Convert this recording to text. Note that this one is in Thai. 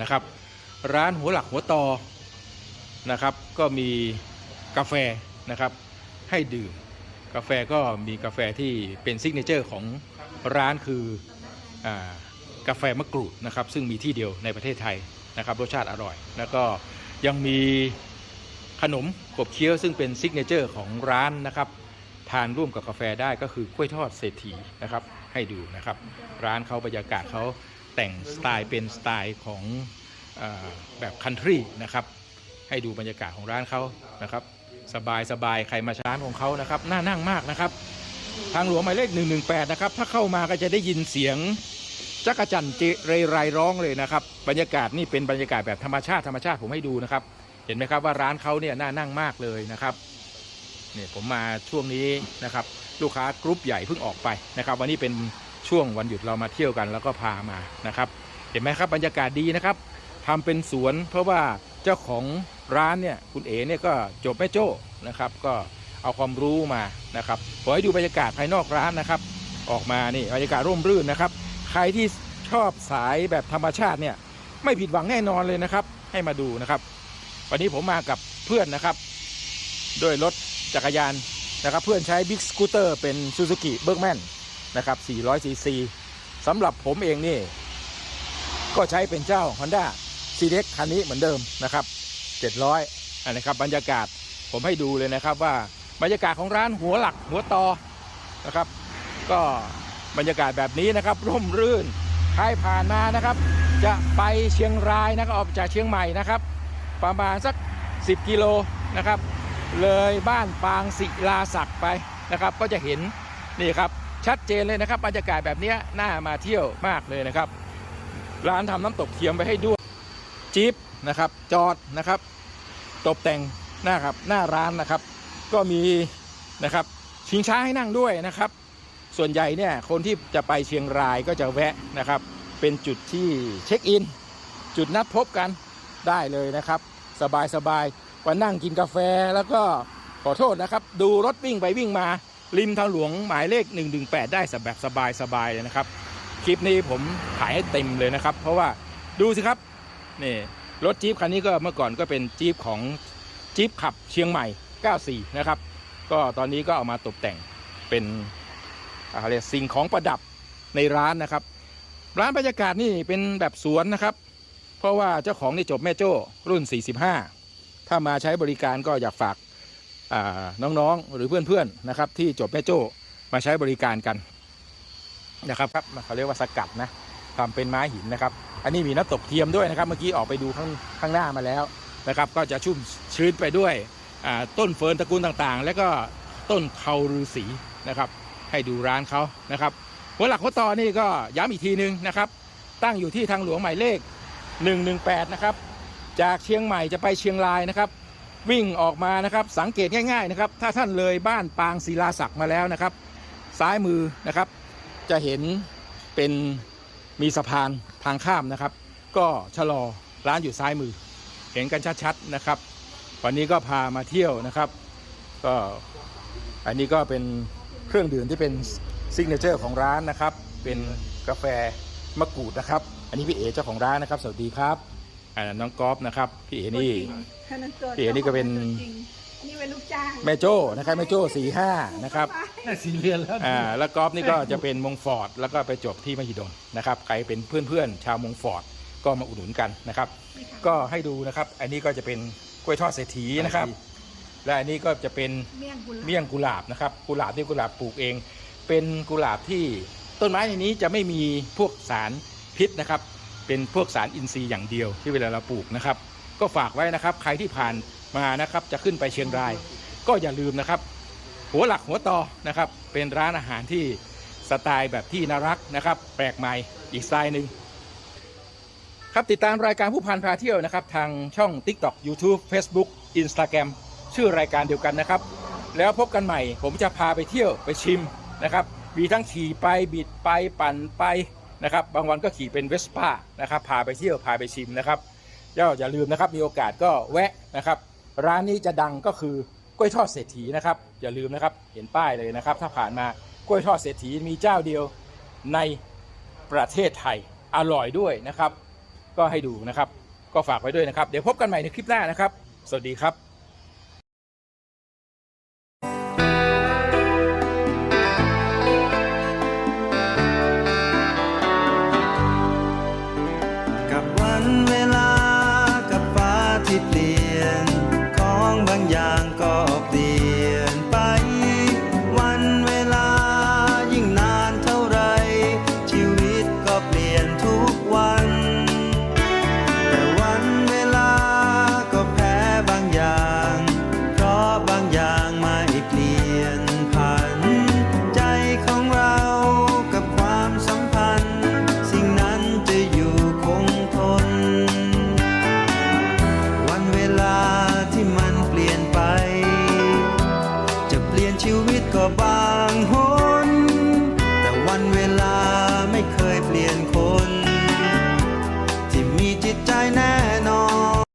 นะครับ ร้านหัวหลักหัวตอนะครับ ก็มีกาแฟนะครับให้ดื่ม กาแฟก็มีกาแฟที่เป็นซิกเนเจอร์ของร้านคืออกาแฟมะกรูดนะครับ ซึ่งมีที่เดียวในประเทศไทยนะครับ รสชาติอร่อย แล้วก็ยังมีขนมขบเคี้ยวซึ่งเป็นซิกเนเจอร์ของร้านนะครับ ทานร่วมกับกาแฟได้ก็คือกล้วยทอดเศรษฐีนะครับ ให้ดูนะครับ ร้านเขาบรรยากาศเขา แต่งสไตล์เป็นสไตล์ของออแบบคันทรีนะครับ ให้ดูบรรยากาศของร้านเขานะครับ สบายสบายใครมาช้านของเขานะครับน่านั่งมากนะครับ ทางหลวงหมายเลข 118 นะครับ ถ้าเข้ามาก็จะได้ยินเสียงจักรจันเจเรไรร้องเลยนะครับ บรรยากาศนี่เป็นบรรยากาศแบบธรรมชาติธรรมชาติผมให้ดูนะครับ เห็นไหมครับว่าร้านเขาเนี่ยน่านั่งมากเลยนะครับเนี่ยผมมาช่วงนี้นะครับ ลูกค้ากรุ๊ปใหญ่เพิ่งออกไปนะครับ วันนี้เป็น ช่วงวันหยุดเรามาเที่ยวกันแล้วก็พามานะครับ เห็นไหมครับบรรยากาศดีนะครับทำเป็นสวนเพราะว่าเจ้าของร้านเนี่ยคุณเอ๋เนี่ยก็จบแม่โจ้นะครับ ก็เอาความรู้มานะครับขอให้ดูบรรยากาศภายนอกร้านนะครับ ออกมานี่บรรยากาศร่มรื่นนะครับ ใครที่ชอบสายแบบธรรมชาติเนี่ยไม่ผิดหวังแน่นอนเลยนะครับ ให้มาดูนะครับ วันนี้ผมมากับเพื่อนนะครับ ด้วยรถจักรยานนะครับ เพื่อนใช้บิ๊กสกูตเตอร์เป็น Suzuki b e r g m a n น นะครับ 400 cc สำหรับผมเองนี่ ก็ใช้เป็นเจ้า Honda c d x คันนี้เหมือนเดิมนะครับ 700อันนะครับบรรยากาศผมให้ดูเลยนะครับว่าบรรยากาศของร้านหัวหลักหัวตอนะครับ ก็บรรยากาศแบบนี้นะครับ ร่มรื่นใครผ่านมานะครับ จะไปเชียงรายนะครับออกจากเชียงใหม่นะครับ ประมาณสัก 10 กิโลนะครับ เลยบ้านปางศิลาศักดิ์ไปนะครับ ก็จะเห็นนี่ครับ ชัดเจนเลยนะครับบรรยากาศแบบนี้น่ามาเที่ยวมากเลยนะครับ ร้านทำน้ำตกเทียมไปให้ด้วยจี๊ปนะครับจอดนะครับ ตกแต่งหน้าครับหน้าร้านนะครับ ก็มีนะครับชิงช้าให้นั่งด้วยนะครับ ส่วนใหญ่เนี่ยคนที่จะไปเชียงรายก็จะแวะนะครับ เป็นจุดที่เช็คอิน จุดนัดพบกันได้เลยนะครับ สบายสบายมานั่งกินกาแฟแล้วก็ขอโทษนะครับ ดูรถวิ่งไปวิ่งมา ริมทางหลวงหมายเลข 118 ได้แบบสบายสบายๆเลยนะครับ คลิปนี้ผมถ่ายให้เต็มเลยนะครับ เพราะว่าดูสิครับนี่รถจี๊ปคันนี้ก็เมื่อก่อนก็เป็นจี๊ปของจี๊ปขับเชียงใหม่ 94 นะครับ ก็ตอนนี้ก็เอามาตกแต่งเป็นอะไรสิ่งของประดับในร้านนะครับ ร้านบรรยากาศนี่เป็นแบบสวนนะครับ เพราะว่าเจ้าของนี่จบแม่โจ้รุ่น 45 ถ้ามาใช้บริการก็อยากฝาก น้องๆหรือเพื่อนๆนะครับ ที่จบแม่โจ้มาใช้บริการกันนะครับครับเขาเรียกว่าสกัดนะทำเป็นไม้หินนะครับ อันนี้มีน้ำตกเทียมด้วยนะครับ เมื่อกี้ออกไปดูข้างข้างหน้ามาแล้วนะครับ ก็จะชุ่มชื้นไปด้วยต้นเฟิร์นตระกูลต่างๆ แล้วก็ต้นเขาฤาษีนะครับ ให้ดูร้านเขานะครับหัวหลักหัวต่อนี่ก็ย้ำอีกทีนึงนะครับ ตั้งอยู่ที่ทางหลวงหมายเลข 118 นะครับ จากเชียงใหม่จะไปเชียงรายนะครับ วิ่งออกมานะครับ สังเกตง่าย ๆ นะครับ ถ้าท่านเลยบ้านปางศิลาศักดิ์มาแล้วนะครับ ซ้ายมือนะครับ จะเห็นเป็นมีสะพานทางข้ามนะครับ ก็ชะลอร้านอยู่ซ้ายมือ เห็นกันชัดๆนะครับ วันนี้ก็พามาเที่ยวนะครับ ก็อันนี้ก็เป็นเครื่องดื่มที่เป็นซิกเนเจอร์ของร้านนะครับ เป็นกาแฟมะกรูดนะครับ อันนี้พี่เอ๋เจ้าของร้านนะครับ สวัสดีครับ อ่าน้องก๊อฟนะครับ พี่เอ๋นี่ตัวจริงตัวพี่เอ๋นี่ก็เป็นตัวจริงนี่เป็นลูกจ้างแม่โจ้นะครับแม่โจ้สี่ห้านะครับสี่เรือนแล้วอ่าแล้วกอล์ฟนี่ก็จะเป็นมงฟอร์ดแล้วก็ไปจบที่มหิดลนะครับใครเป็นเพื่อนๆชาวมงฟอร์ดก็มาอุดหนุนกันนะครับ ก็ให้ดูนะครับ อันนี้ก็จะเป็นกล้วยทอดเศรษฐีนะครับ และอันนี้ก็จะเป็นเมี่ยงกุหลาบเมี่ยงกุหลาบนะครับกุหลาบที่กุหลาบปลูกเอง เป็นกุหลาบที่ต้นไม้ในนี้จะไม่มีพวกสารพิษนะครับ เป็นพวกสารอินทรีย์อย่างเดียวที่เวลาเราปลูกนะครับ ก็ฝากไว้นะครับใครที่ผ่านมานะครับจะขึ้นไปเชียงราย ก็อย่าลืมนะครับ หัวหลักหัวต่อนะครับ เป็นร้านอาหารที่สไตล์แบบที่น่ารักนะครับ แปลกใหม่อีกสไตล์หนึ่งครับติดตามรายการผู้พันพาเที่ยวนะครับ ทางช่อง TikTok YouTube Facebook Instagram ชื่อรายการเดียวกันนะครับ แล้วพบกันใหม่ ผมจะพาไปเที่ยวไปชิมนะครับ มีทั้งขี่ไปบิดไปปั่นไป นะครับบางวันก็ขี่เป็นเวสป้านะครับพาไปเที่ยวพาไปชิมนะครับก็อย่าลืมนะครับมีโอกาสก็แวะนะครับ ร้านนี้จะดังก็คือกล้วยทอดเศรษฐีนะครับอย่าลืมนะครับเห็นป้ายเลยนะครับ ถ้าผ่านมากล้วยทอดเศรษฐีมีเจ้าเดียวในประเทศไทยอร่อยด้วยนะครับ ก็ให้ดูนะครับ ก็ฝากไว้ด้วยนะครับ เดี๋ยวพบกันใหม่ในคลิปหน้านะครับ สวัสดีครับกับ ที่เปลี่ยน